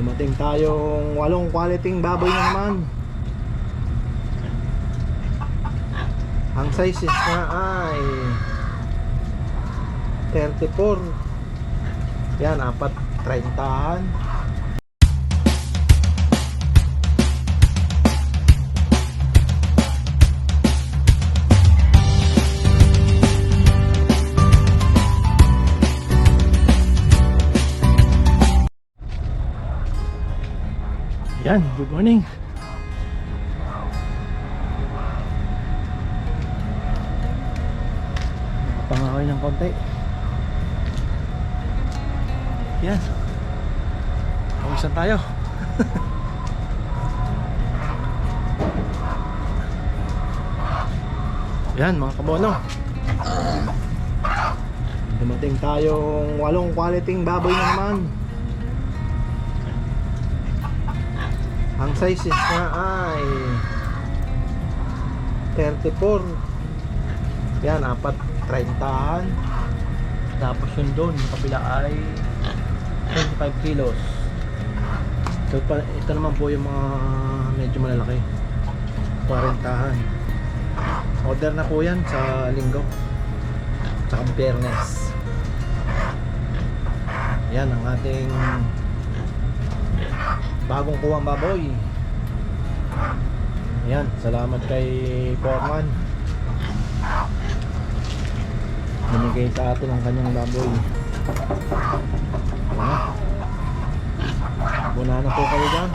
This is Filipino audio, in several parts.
Dumating tayong walong quality baboy na naman. Ang sizes na ay 34. Yan, apat 30-an. Yan, good morning. Nakapangaway ng konti. Yan. Pawisan tayo. Yan mga kabono. Dumating tayong walong quality baboy na naman. Ang sizes na ay 34. Yan, apat 30-an. Tapos yun doon, yung kabila ay 25 kilos. Ito, pa, ito naman po yung mga medyo malalaki. 40-an. Order na po yan sa linggo. Tsaka biyernes. Yan ang ating bagong kuwang baboy. Ayan, salamat kay Foreman. Binigay sa atin ang kanyang baboy. Buna na po kayo dyan.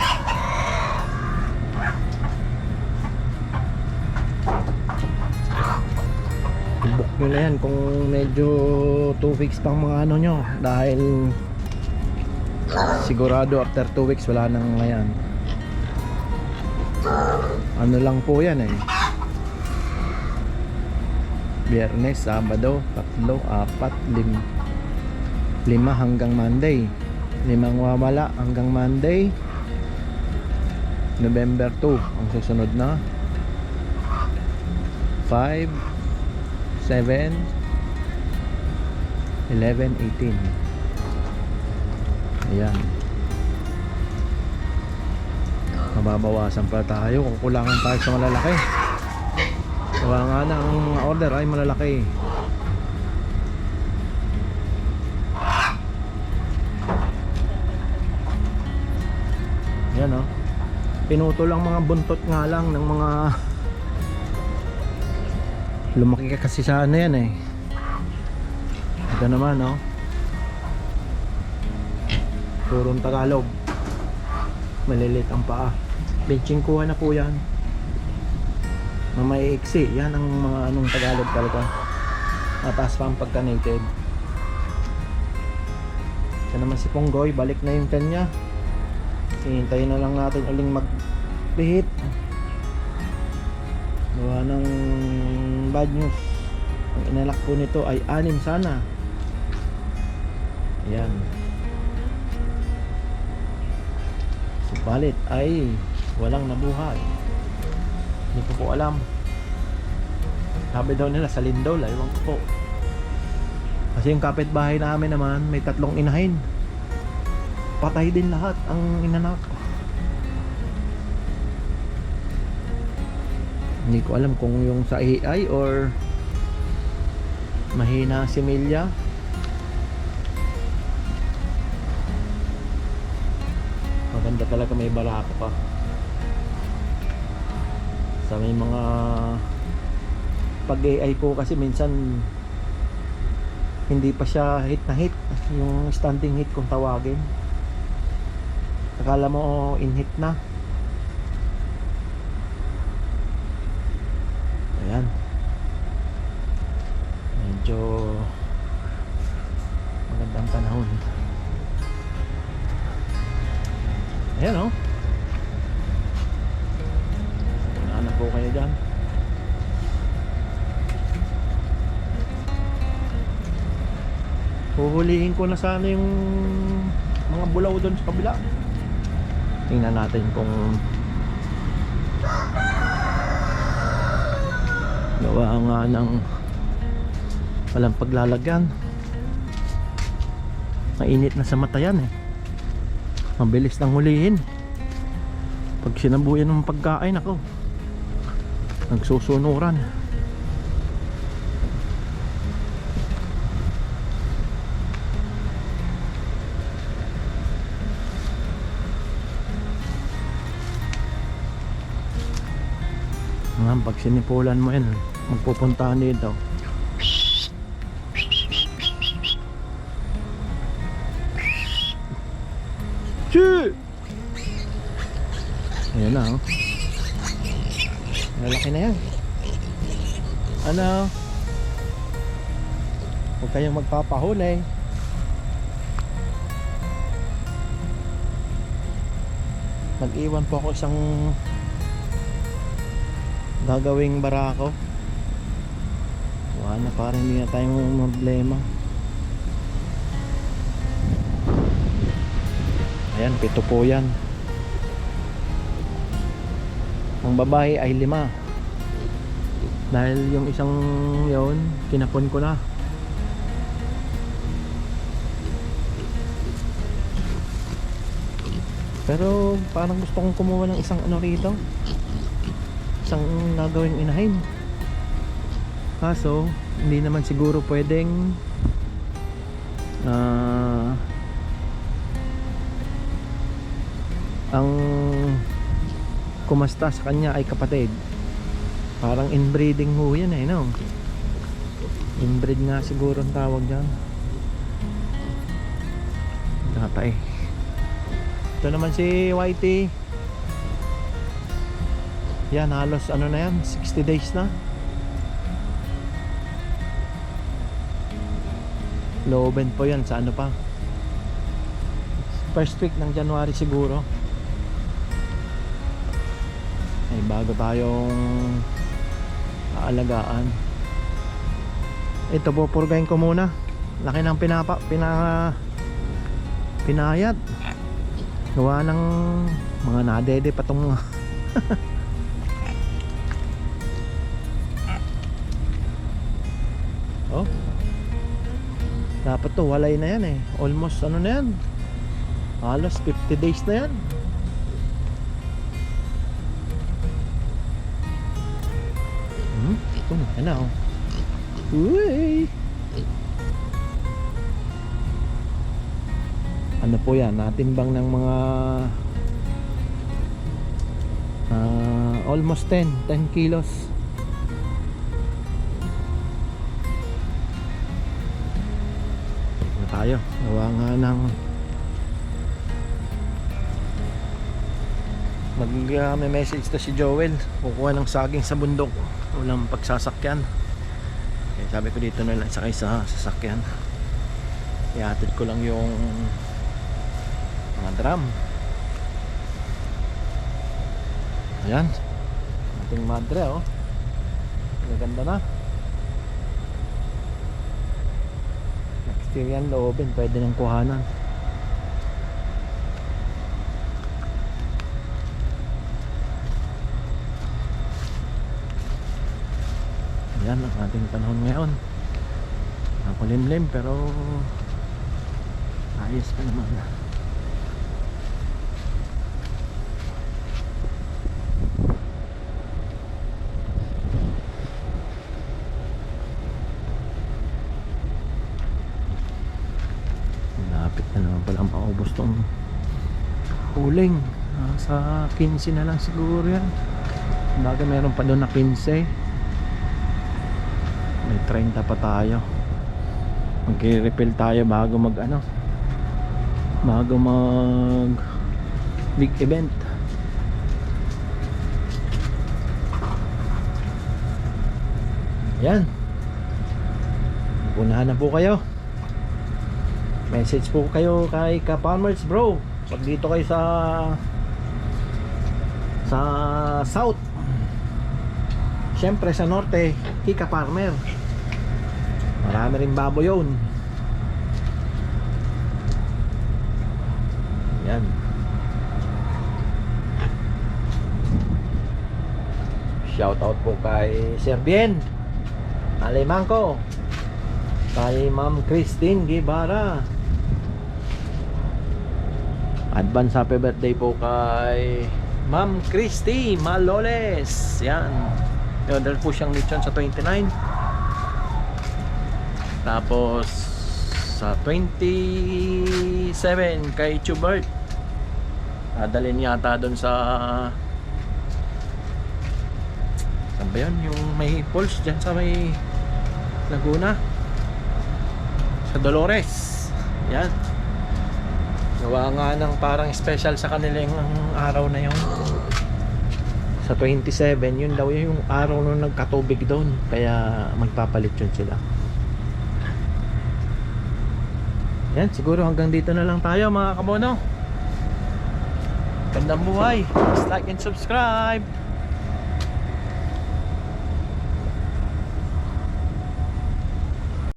I-book nyo na yan kung medyo 2 weeks pang mga ano nyo. Dahil sigurado after 2 weeks wala nang ngayon. Ano lang po yan eh. Biyernes, Sabado, Tatlo, Apat, lim Lima hanggang Monday. Limang wawala hanggang Monday. November 2 ang susunod na. 5 7 11, 18 Ayan. Mababawasan pa tayo kung kulangan tayo sa malalaki. Kaya nga na ang order ay malalaki. Yan o. Pinuto lang mga buntot nga lang ng mga lumaki ka kasi sa ano yan eh. Ito naman oh. Purong Tagalog. Malilit ang paa. Benching kuha na po yan. Na may iksi. Yan ang mga anong Tagalog talaga. Mataas pa ang pagka-native. Ito naman si Ponggoy. Balik na yung kanya. Hihintayin na lang natin uling magbihit. Gawa ng bad news. Ang inalak po nito ay anim sana. Ayan. Subalit ay walang nabuhay. Hindi ko po alam. Sabi daw nila sa Lindol, ewan ko po. Kasi yung kapitbahay namin naman, may tatlong inahin. Patay din lahat ang inanak. Hindi ko alam kung yung sa AI or mahina si Milya. Maganda talaga may barako pa. Sa may mga pag AI po kasi minsan hindi pa siya hit na hit. Yung standing hit kung tawagin. Akala mo in hit na ayan o oh. wala na po kayo dyan Huhulihin ko na sana yung mga bulaw doon sa kabila. Tingnan natin kung gawa nga ng walang paglalagyan. Mainit na sa mata yan eh. Ang bilis ng hulihin. Pag sinabuyan ng pagkain ako. Nagsusunuran. Pag sinipulan mo yan, magpupuntahan dito. Shit! Ayan na oh. Malaki na yan. Ano? Huwag kayong magpapahuli. Nag-iwan po ako isang gagawing barako. Wala na parang hindi na tayong problema. Ayan, pito po yan. Ang babae ay lima. Dahil yung isang yon kinapon ko na. Pero parang gusto kong kumuha ng isang ano rito. Isang gagawing inahin. Kaso, hindi naman siguro pwedeng ah ang kumasta sa kanya ay kapatid. Parang inbreeding ho yan eh, no? Inbreed nga siguro ang tawag dyan. Nata eh. Ito naman si Whitey. Yan, halos ano na yan, 60 days na. Looben po yan sa ano pa. First week ng January siguro. Ay bago tayong aalagaan. Ito po purgayin ko muna. Laki ng pinapa, pina pinayat. Gawa ng mga nadede pa tong Oh. Dapat to walay na yan eh. Almost ano na yan. Halos 50 days na yan. Ito na. Yan na oh. Uy! Ano po yan? Natimbang ng mga ah, almost 10. 10 kilos. na tayo gawa nga ng mag uh, may message to si Joel kukuha ng saging sa bundok walang pagsasakyan. Kaya sabi ko dito na lang sakay sa sasakyan. Ihatid ko lang yung mga drum. Ayan. Ating madre oh. Maganda na. Yan loobin pwede nang kuhanan yan ang ating panahon ngayon nakulimlim pero ayos pa naman Malapit na naman pala maubos tong huling. Ah, sa 15 na lang siguro yan. Baga meron pa doon na 15. May 30 pa tayo. Mag-refill tayo bago mag ano. Bago mag big event. Yan. Unahan na po kayo message po kayo kay Ka bro pag dito kayo sa sa south syempre sa norte Kika Farmer marami rin babo yun yan shout out po kay Sir Bien Alemangko kay Ma'am Christine Guevara Advance happy birthday po kay Ma'am Christy Maloles. Yan. Order po siyang lechon sa 29. Tapos sa 27 kay Chubert. Dadalhin yata doon sa Saan ba yun? Yung may pulse dyan sa may Laguna. Sa Dolores. Yan. Gawa nga ng parang special sa kanilang araw na yun. Sa 27, yun daw yung araw nung nagkatubig doon. Kaya magpapalit yun sila. Yan, siguro hanggang dito na lang tayo mga kabono. Gandang buhay. Please like and subscribe.